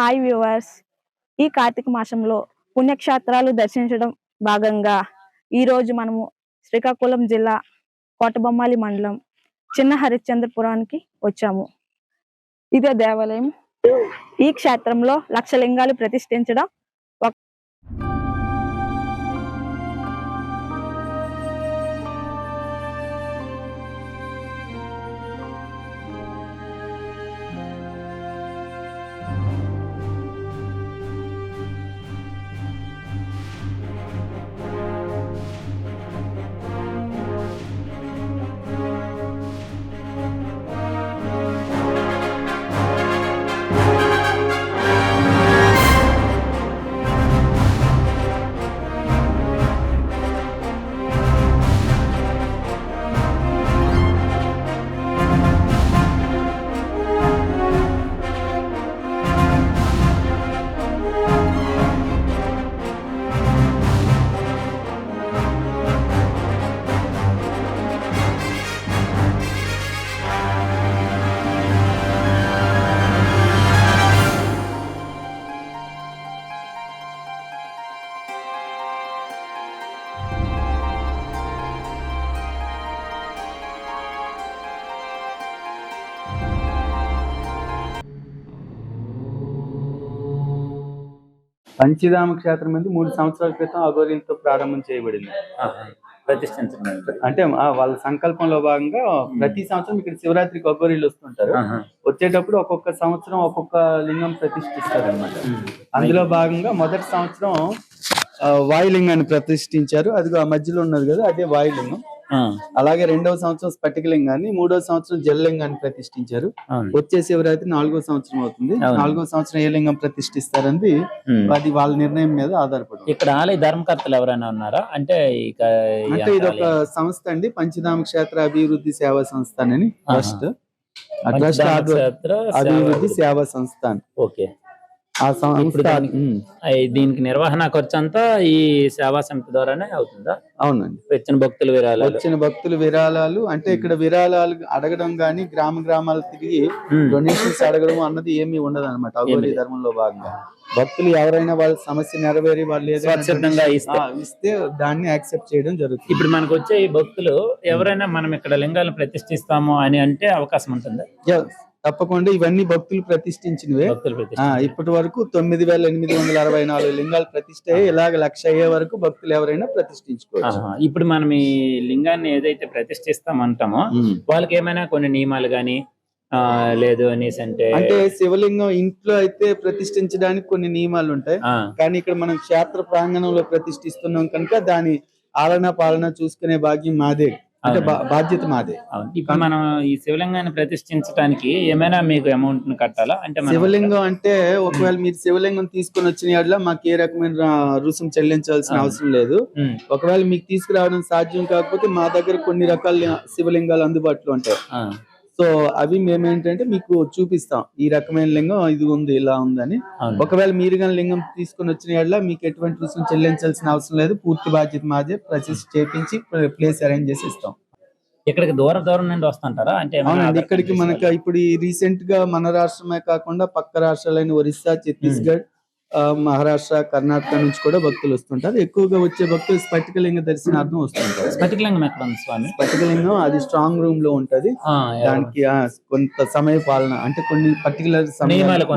Hi viewers. ఈ కార్తీక మాసంలో పుణ్యక్షేత్రాలు దర్శించడం భాగంగా ఈ రోజు మనము శ్రీకాకుళం జిల్లా కోటబొమ్మాలి మండలం చిన్న హరిశ్చంద్రపురానికి వచ్చాము. ఇదే దేవాలయం. ఈ క్షేత్రంలో లక్ష లింగాలు ప్రతిష్ఠించడం పంచధామ క్షేత్రం అనేది మూడు సంవత్సరాల క్రితం అఘోరీలతో ప్రారంభం చేయబడింది. ప్రతిష్ఠించడం అంటే వాళ్ళ సంకల్పంలో భాగంగా ప్రతి సంవత్సరం ఇక్కడ శివరాత్రికి అఘోరీలు వస్తుంటారు. వచ్చేటప్పుడు ఒక్కొక్క సంవత్సరం ఒక్కొక్క లింగం ప్రతిష్ఠిస్తారు అనమాట అందులో భాగంగా మొదటి సంవత్సరం వాయులింగాన్ని ప్రతిష్ఠించారు. అది ఆ మధ్యలో ఉన్నది కదా అదే వాయులింగం. అలాగే రెండవ సంవత్సరం స్ఫటికలింగాన్ని మూడవ సంవత్సరం జలలింగాన్ని ప్రతిష్ఠించారు. వచ్చే శివరాత్రి నాలుగో సంవత్సరం అవుతుంది. నాలుగో సంవత్సరం ఏ లింగం ప్రతిష్ఠిస్తారని అది వాళ్ళ నిర్ణయం మీద ఆధారపడి. ఇక్కడ ఆలయ ధర్మకర్తలు ఎవరైనా ఉన్నారా? అంటే అంటే ఇది ఒక సంస్థ అండి పంచధామ క్షేత్ర అభివృద్ధి సేవా సంస్థ అని ట్రస్ట్. అభివృద్ధి సేవా- సంస్థ అని. ఓకే. ఇప్పుడు దానికి- దీనికి నిర్వహణ ఖర్చు అంతా ఈ సేవా సమితి ద్వారానే అవుతుందా? అవునండి. వచ్చిన భక్తుల విరాళాలు. వచ్చిన భక్తులు విరాళాలు అంటే ఇక్కడ విరాళాలు అడగడం గాని గ్రామ గ్రామాలు తిరిగి ఉమ్. డొనేషన్స్ అడగడం అన్నది ఏమీ ఉండదు అనమాట. ధర్మంలో భాగంగా. భక్తులు ఎవరైనా వాళ్ళ సమస్య నెరవేరి వాళ్ళు ఏదైనా స్వచ్ఛందంగా donation- ఇస్తే. ఆ, ఇస్తే దాన్ని యాక్సెప్ట్ చేయడం జరుగుతుంది. ఇప్పుడు మనకు వచ్చే ఈ భక్తులు ఎవరైనా మనం ఇక్కడ లింగాలను ప్రతిష్ఠిస్తాము అని అంటే అవకాశం ఉంటుందా? Yeah, తప్పకుండా ఇవన్నీ భక్తులు ప్రతిష్ఠించినవే. ఇప్పటి వరకు తొమ్మిది వేల ఎనిమిది వందల అరవై నాలుగు లింగాలు ప్రతిష్ఠ అయ్యి ఇలాగ లక్ష అయ్యే వరకు భక్తులు ఎవరైనా ప్రతిష్ఠించుకోవచ్చు. ఇప్పుడు మనం ఈ లింగాన్ని ఏదైతే ప్రతిష్ఠిస్తామంటామో. వాళ్ళకి ఏమైనా కొన్ని నియమాలు గాని లేదు అనేసి అంటే అంటే శివలింగం ఇంట్లో అయితే ప్రతిష్ఠించడానికి కొన్ని నియమాలు ఉంటాయి కానీ ఇక్కడ మనం క్షేత్ర ప్రాంగణంలో ప్రతిష్ఠిస్తున్నాం కనుక దాని ఆలన పాలన చూసుకునే భాగ్యం మాదే. అంటే బాధ్యత మాదే. ఇప్పుడు మనం ఈ శివలింగాన్ని ప్రతిష్ఠించడానికి ఏమైనా మీకు అమౌంట్ కట్టాలా? అంటే శివలింగం అంటే ఒకవేళ మీరు శివలింగం తీసుకొని వచ్చిన యెడల మాకు ఏ రకమైన రుసుం చెల్లించాల్సిన. అవసరం లేదు. ఒకవేళ మీకు తీసుకురావడం సాధ్యం కాకపోతే మా దగ్గర కొన్ని రకాల శివలింగాలు అందుబాటులో ఉంటాయి. సో అవి మేము ఏంటంటే మీకు చూపిస్తాం. ఈ రకమైన లింగం ఇది ఉంది ఇలా ఉందని. ఒకవేళ మీరు కానీ లింగం తీసుకొని వచ్చిన యెడల మీకు ఎటువంటి రుసుం చెల్లించాల్సిన అవసరం లేదు. పూర్తి బాధ్యత మాదే ప్రతిష్ఠ చేపించి ప్లేస్ అరేంజ్ చేసి ఇస్తాం. ఇక్కడికి దూర దూరం నుండి వస్తుంటారా? అంటే ఇక్కడికి మనకి ఇప్పుడు రీసెంట్గా మన రాష్ట్రమే కాకుండా పక్క రాష్ట్రాలైన ఒరిస్సా ఛత్తీస్గఢ్ మహారాష్ట్ర కర్ణాటక నుంచి కూడా భక్తులు వస్తుంటారు. ఎక్కువగా వచ్చే భక్తులు స్ఫటికలింగ దర్శనార్థం వస్తుంటారు. స్ఫటికలింగం ఎక్కడ ఉంది స్వామి? స్ఫటికలింగం అది స్ట్రాంగ్ రూమ్లో ఉంటది? దానికి ఆ, కొంత సమయ పాలన అంటే కొన్ని పర్టికులర్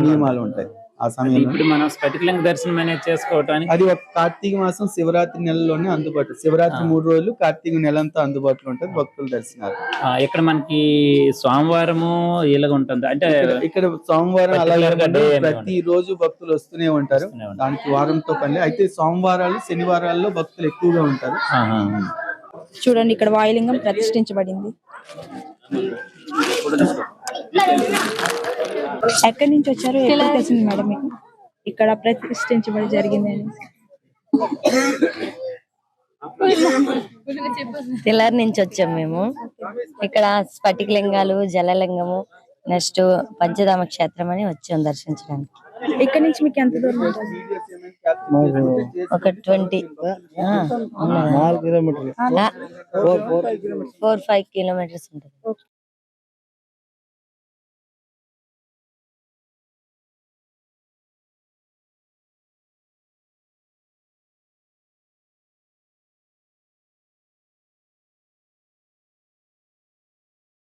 నియమాలు ఉంటాయి. ఆ సమయంలో ఇప్పుడు మనం స్ఫటికలింగ దర్శనం అనేది చేసుకోవటానికి అది ఒక కార్తీక మాసం శివరాత్రి నెలలోనే అందుబాటు శివరాత్రి. మూడు రోజులు కార్తీక నెలంతా అందుబాటులో ఉంటుంది భక్తుల దర్శనాలు ఆ, ఇక్కడ మనకి సోమవారము ఇలాగ ఉంటుంది అంటే ఇక్కడ- సోమవారం అలాగే ప్రతి రోజు భక్తులు వస్తూనే ఉంటారు. దానికి వారంతో పని. అయితే సోమవారాలు శనివారాల్లో భక్తులు ఎక్కువగా ఉంటారు. చూడండి ఇక్కడ వాయులింగం ప్రతిష్ఠించబడింది ఎక్కడి నుంచి వచ్చారో ఎక్కడ తెలిసింది మేడం మీకు? ఇక్కడ ప్రతిష్ఠించబడి జరిగింది అని. పిల్లర్ నుంచి వచ్చాం మేము. ఇక్కడ స్ఫటికలింగాలు జలలింగము నెక్స్ట్ పంచధామ క్షేత్రం అని వచ్చాం దర్శించడానికి. ఇక్కడ నుంచి మీకు ఎంత దూరం ఉంటుంది? ఒక ట్వంటీ ఫోర్ ఫైవ్ కిలోమీటర్స్ ఉంటుంది.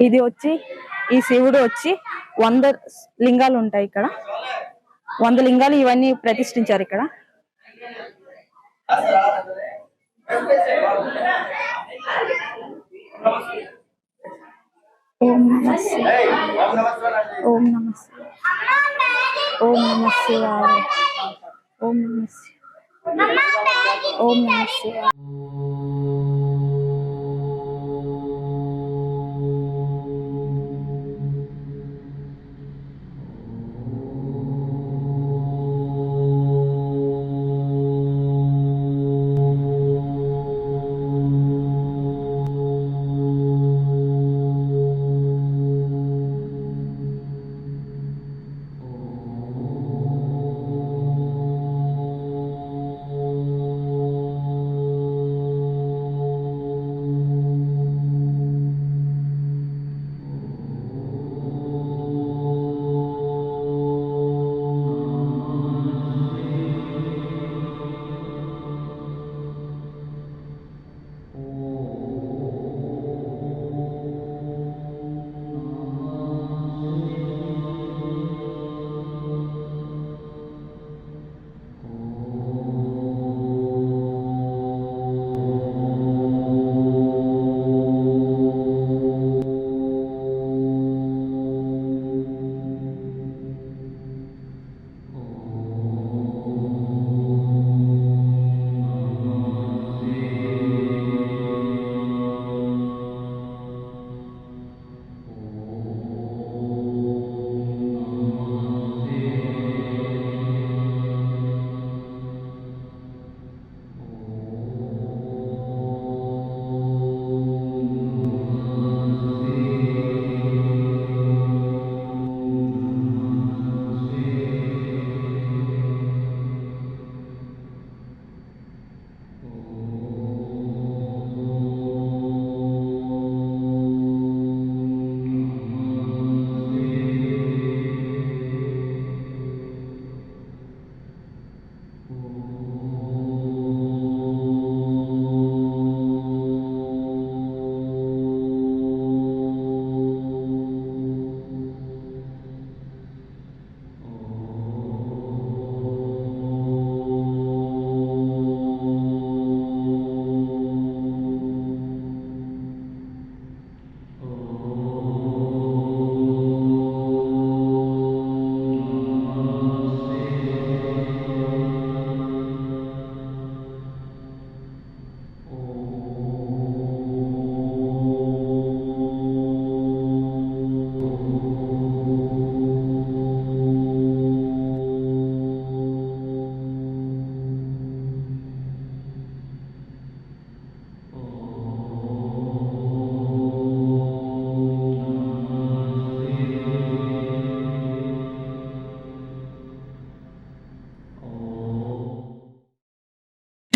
ఇది వచ్చి ఈ శివుడు వచ్చి వంద లింగాలు ఉంటాయి ఇక్కడ. వంద లింగాలు ఇవన్నీ ప్రతిష్ఠించారు ఇక్కడ. ఓం నమస్తే ఓం నమస్తే ఓం నమస్తే ఓం నమస్తే ఓం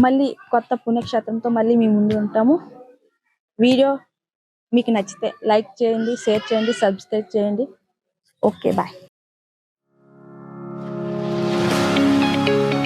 మళ్ళీ కొత్త పుణ్యక్షేత్రంతో మళ్ళీ మీ ముందు ఉంటాము. వీడియో మీకు నచ్చితే లైక్ చేయండి షేర్ చేయండి సబ్స్క్రైబ్ చేయండి. Okay bye.